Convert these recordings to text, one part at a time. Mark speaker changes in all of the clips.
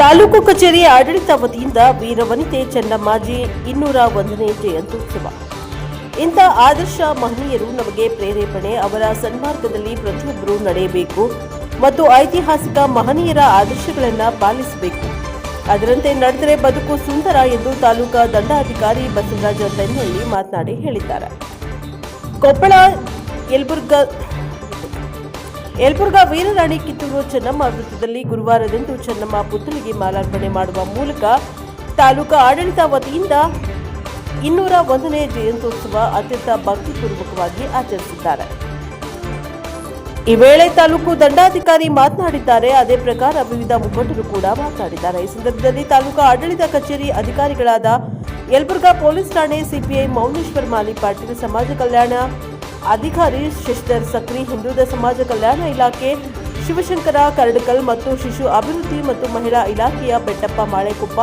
Speaker 1: ತಾಲೂಕು ಕಚೇರಿ ಆಡಳಿತ ವತಿಯಿಂದ ವೀರವನಿತೆ ಚೆನ್ನಮ್ಮಾಜಿ ಇನ್ನೂರ ಒಂದನೇ ಜಯಂತ್ಯುತ್ಸವ ಇಂಥ ಆದರ್ಶ ಮಹನೀಯರು ನಮಗೆ ಪ್ರೇರೇಪಣೆ, ಅವರ ಸನ್ಮಾರ್ಗದಲ್ಲಿ ಪ್ರತಿಯೊಬ್ಬರೂ ನಡೆಯಬೇಕು ಮತ್ತು ಐತಿಹಾಸಿಕ ಮಹನೀಯರ ಆದರ್ಶಗಳನ್ನು ಪಾಲಿಸಬೇಕು. ಅದರಂತೆ ನಡೆದರೆ ಬದುಕು ಸುಂದರ ಎಂದು ತಾಲೂಕಾ ದಂಡಾಧಿಕಾರಿ ಬಸವರಾಜ ತೆನ್ನಳ್ಳಿ ಮಾತನಾಡಿ ಹೇಳಿದ್ದಾರೆ. ಕೊಪ್ಪಳ, ಯಲಬುರ್ಗಾ ಯಲಬುರ್ಗಾ ವೀರರಾಣಿ ಕಿತ್ತೂರು ಚೆನ್ನಮ್ಮ ವೃತ್ತದಲ್ಲಿ ಗುರುವಾರದಂದು ಚೆನ್ನಮ್ಮ ಪುತ್ತಲಿಗೆ ಮಾಲಾರ್ಪಣೆ ಮಾಡುವ ಮೂಲಕ ತಾಲೂಕಾ ಆಡಳಿತ ವತಿಯಿಂದ ಇನ್ನೂರ ಒಂದನೇ ಜಯಂತ್ಯೋತ್ಸವ ಅತ್ಯಂತ ಭಕ್ತಿಪೂರ್ವಕವಾಗಿ ಆಚರಿಸಿದ್ದಾರೆ ಈ ವೇಳೆ ತಾಲೂಕು ದಂಡಾಧಿಕಾರಿ ಮಾತನಾಡಿದ್ದಾರೆ. ಅದೇ ಪ್ರಕಾರ ವಿವಿಧ ಮುಖಂಡರು ಕೂಡ ಮಾತನಾಡಿದ್ದಾರೆ. ಈ ಸಂದರ್ಭದಲ್ಲಿ ತಾಲೂಕು ಆಡಳಿತ ಕಚೇರಿ ಅಧಿಕಾರಿಗಳಾದ ಯಲಬುರ್ಗಾ ಪೊಲೀಸ್ ಠಾಣೆ ಸಿಪಿಐ ಮೌನೇಶ್ವರ್ ಮಾಲಿ ಪಾಟೀಲ್, ಸಮಾಜ ಕಲ್ಯಾಣ ಅಧಿಕಾರಿ ಶಶಿಧರ್ ಸಕ್ರಿ ಹಿಂದುಳಿದ ಸಮಾಜ ಕಲ್ಯಾಣ ಇಲಾಖೆ, ಶಿವಶಂಕರ ಕರಡಕಲ್ ಮತ್ತು ಶಿಶು ಅಭಿವೃದ್ಧಿ ಮತ್ತು ಮಹಿಳಾ ಇಲಾಖೆಯ ಬೆಟ್ಟಪ್ಪ ಮಾಳೆಕೊಪ್ಪ,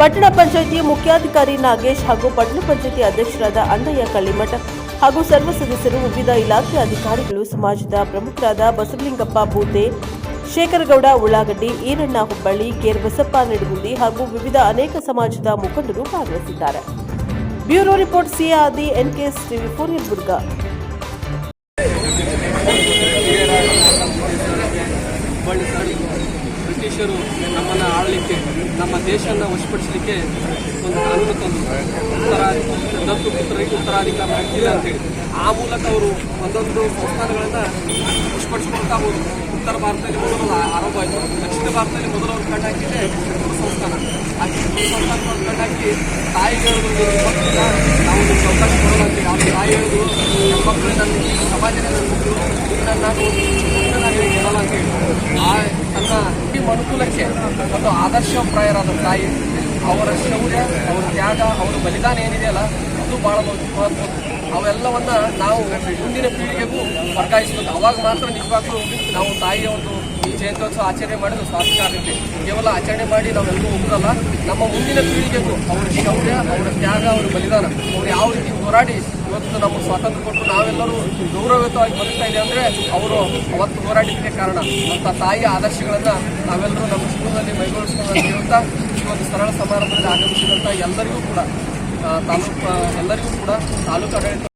Speaker 1: ಪಟ್ಟಣ ಪಂಚಾಯಿತಿ ಮುಖ್ಯಾಧಿಕಾರಿ ನಾಗೇಶ್ ಹಾಗೂ ಪಟ್ಟಣ ಪಂಚಾಯಿತಿ ಅಧ್ಯಕ್ಷರಾದ ಅಂದಯ್ಯ ಕಳ್ಳಿಮಠ ಹಾಗೂ ಸರ್ವ ಸದಸ್ಯರು ವಿವಿಧ ಇಲಾಖೆ ಅಧಿಕಾರಿಗಳು, ಸಮಾಜದ ಪ್ರಮುಖರಾದ ಬಸವಲಿಂಗಪ್ಪ ಬೂತೆ, ಶೇಖರಗೌಡ ಉಳ್ಳಾಗಡ್ಡಿ, ಈರಣ್ಣ ಹುಬ್ಬಳ್ಳಿ ಕೇರ್ಬಸಪ್ಪ ನಡುಗುಂದಿ ಹಾಗೂ ವಿವಿಧ ಅನೇಕ ಸಮಾಜದ ಮುಖಂಡರು ಭಾಗವಹಿಸಿದ್ದಾರೆ. ಬ್ಯೂರೋ ರಿಪೋರ್ಟ್ ಸಿಆದಿ ಎಸ್ ಟಿವಿ ಫೋರ್ ಯಲಬುರ್ಗಾ.
Speaker 2: ಬ್ರಿಟಿಷರು ನಮ್ಮನ್ನು ಆಳಲಿಕ್ಕೆ, ನಮ್ಮ ದೇಶವನ್ನು ವಶಪಡಿಸಲಿಕ್ಕೆ ಒಂದು ಕಾನೂನು ತಂದು ಉತ್ತರ ದತ್ತು ಪುತ್ರರಿಗೆ ಉತ್ತರಾಧಿಕಾರ ಹಕ್ಕಿಲ್ಲ ಅಂತೇಳಿ ಆ ಮೂಲಕ ಅವರು ಒಂದೊಂದು ಸಂಸ್ಥಾನಗಳನ್ನು ವಶಪಡಿಸ್ಕೊಳ್ತಾ ಹೋದ್ರು. ಉತ್ತರ ಭಾರತದಲ್ಲಿ ಮೊದಲು ಆರಂಭ ಆಯಿತು. ದಕ್ಷಿಣ ಭಾರತದಲ್ಲಿ ಮೊದಲು ಕಂಡು ಹಿಂದೂ ಸಂಸ್ಥಾನ ಆ ಹಿಂದೂ ಕಂಡಾಕಿ ತಾಯಿಗೆ ಹೇಳಿದ್ರು ನಾವು ನಿಮ್ಗೆ ಅವಕಾಶ ಅವ್ರ ತಾಯಿ ಹೇಳಿದ್ರು ಹೆಣ್ಮಕ್ಳು ನನ್ನ ಈ ಸಮಾಜನೇ ನನ್ನ ಮಕ್ಕಳು ಇದನ್ನ ನಾನು ಮುಂದೆ ನಾನು ಹೇಳಿ ಕೊಡಲ್ಲ ಅಂತೇಳಿ ಆ ತನ್ನ ಅನುಕೂಲಕ್ಕೆ ಒಂದು ಆದರ್ಶಪ್ರಾಯರಾದ ತಾಯಿ ಅವರ ಶೌರ್ಯ ಅವರ ತ್ಯಾಗ ಅವರ ಬಲಿದಾನ ಏನಿದೆಯಲ್ಲ ಅದು ಬಹಳ ಮಹತ್ವ ಅವೆಲ್ಲವನ್ನ ನಾವು ಮುಂದಿನ ಪೀಳಿಗೆಗೂ ವರ್ಗಾಯಿಸಬೇಕು ಅವಾಗ ಮಾತ್ರ ನಿಜವಾಗ್ಲೂ ನಾವು ತಾಯಿಯ ಒಂದು ಜಯಂತ್ಯೋತ್ಸವ ಆಚರಣೆ ಮಾಡೋದು ಆಗುತ್ತೆ ಕೇವಲ ಆಚರಣೆ ಮಾಡಿ ನಾವೆಲ್ಲರೂ ಹೋಗೋದಲ್ಲ ನಮ್ಮ ಮುಂದಿನ ಪೀಳಿಗೆಗೂ ಅವರ ಶೌರ್ಯ, ಅವರ ತ್ಯಾಗ, ಅವರ ಬಲಿದಾನ, ಅವ್ರು ಯಾವ ರೀತಿ ಹೋರಾಡಿ ಇವತ್ತು ನಮ್ಮ ಸ್ವಾತಂತ್ರ್ಯ ಕೊಟ್ಟು ನಾವೆಲ್ಲರೂ ಗೌರವಯುತವಾಗಿ ಬದುಕ್ತಾ ಇದೆ ಅಂದ್ರೆ ಅವರು ಅವತ್ತು ಹೋರಾಡಿದ್ದಕ್ಕೆ ಕಾರಣ. ಅಂತ ತಾಯಿಯ ಆದರ್ಶಗಳನ್ನ ನಾವೆಲ್ಲರೂ ನಮ್ಮ ಜೀವನದಲ್ಲಿ ಮೈಗೂಡಿಸ್ಕೊಂಡು ಹೇಳ್ತಾ ಈ ಸರಳ ಸಮಾರಂಭದಲ್ಲಿ ಆಗಮಿಸಿದಂತ ಎಲ್ಲರಿಗೂ ಕೂಡ ತಾಲೂಕು, ಎಲ್ಲರಿಗೂ ಕೂಡ ತಾಲೂಕು ಆಡಳಿತ